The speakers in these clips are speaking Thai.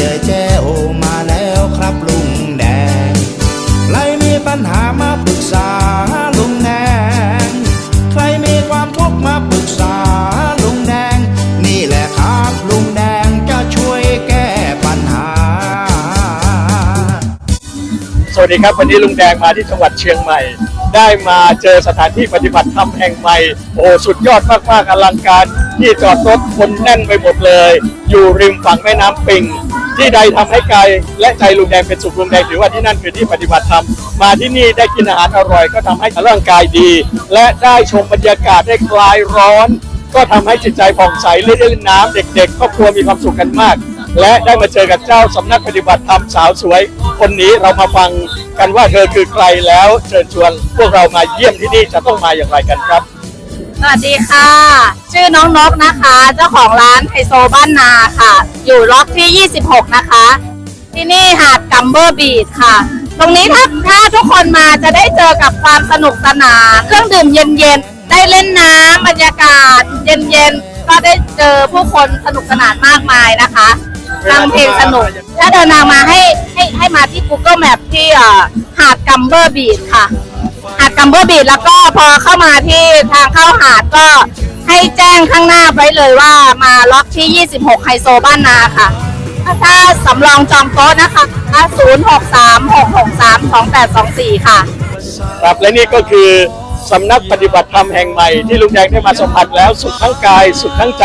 ยอแจ้วมาแล้วครับลุงแดงใครมีปัญหามาปรึกษาลุงแดงใครมีความทุกข์มาปรึกษาลุงแดง นี่แหละครับลุงแดงจะช่วยแก้ปัญหา สวัสดีครับวันนี้ลุงแดงมาที่จังหวัดเชียงใหม่ ได้มาเจอสถานที่ปฏิบัติธรรมแห่งใหม่โอ้สุดยอดมากๆอลังการที่จอดรถคนแน่นไปหมดเลย อยู่ริมฝั่งแม่น้ำปิง ที่ใดทำให้กายและใจลุงแดงเป็นสุขลุงแดงถือว่าที่นั่นคือที่ปฏิบัติธรรมมาที่นี่ได้กินอาหารอร่อย ก็ทำให้ร่างกายดี และได้ชมบรรยากาศได้คลายร้อน ก็ทำให้จิตใจผ่องใสเล่นเล่นน้ำเด็กๆครอบครัวมีความสุขกันมาก และได้มาเจอกับเจ้าสำนักปฏิบัติธรรมสาวสวย คนนี้เรามาฟังกันว่าเธอคือใครแล้วเชิญชวน พวกเรามาเยี่ยมที่นี่จะต้องมาอย่างไรกันครับ สวัสดีค่ะ ชื่อน้องนกนะคะ เจ้าของร้านไฮโซบ้านนาค่ะ อยู่ล็อกที่ 26 นะคะ ที่นี่หาดกัมเบอร์บีดค่ะ ตรงนี้ถ้าถ้าทุกคนมาจะได้เจอกับความสนุกสนาน เครื่องดื่มเย็นๆ ได้เล่นน้ำบรรยากาศ เย็นๆ ก็ได้เจอผู้คนสนุกสนานมากมายนะคะฟังเพลงสนุก ถ้าเดินทางมาให้ให้ให้มาที่ Google Map ที่หาดกัมเบอร์บีดค่ะ จัมเบอร์บีดแล้วก็พอเข้ามาที่ทางเข้าหาดก็ให้แจ้งข้างหน้าไว้เลยว่ามาล็อกที่ 26 ไฮโซบ้านนาค่ะ ถ้าสำรองจองโต๊ะนะคะ 0636632824 ค่ะ ครับและนี่ก็คือสำนักปฏิบัติธรรมแห่งใหม่ที่ลุงแดงได้มาสัมผัสแล้วสุขทั้งกายสุขทั้งใจ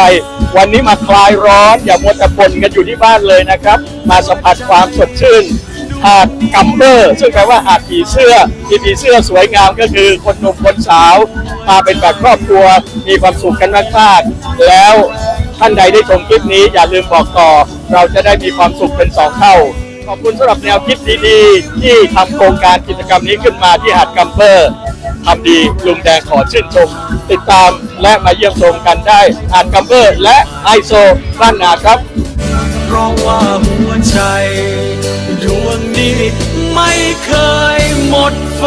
วันนี้มาคลายร้อนอย่ามัวแต่บ่นกันอยู่ที่บ้านเลยนะครับ มาสัมผัสความสดชื่น หาดกัมเบอร์ซึ่งแปลว่าหาดผีเสื้อมีผีเสื้อสวยงามก็คือคนหนุ่มคนสาวมาเป็นแบบครอบครัวมีความสุขกันมากๆแล้วท่านใดได้ชมคลิปนี้อย่าลืมบอกต่อ เราจะได้มีความสุขเป็นสองเท่า ขอบคุณสำหรับแนวคิดดีๆ ที่ทำโครงการกิจกรรมนี้ขึ้นมาที่หาดกัมเบอร์ทำดีลุงแดงขอชื่นชม ติดตามและมาเยี่ยมชมกันได้หาดกัมเบอร์และไอโซบ้านนาครับ เพราะว่าหัวใจ องนี้ไม่เคยหมดไฟ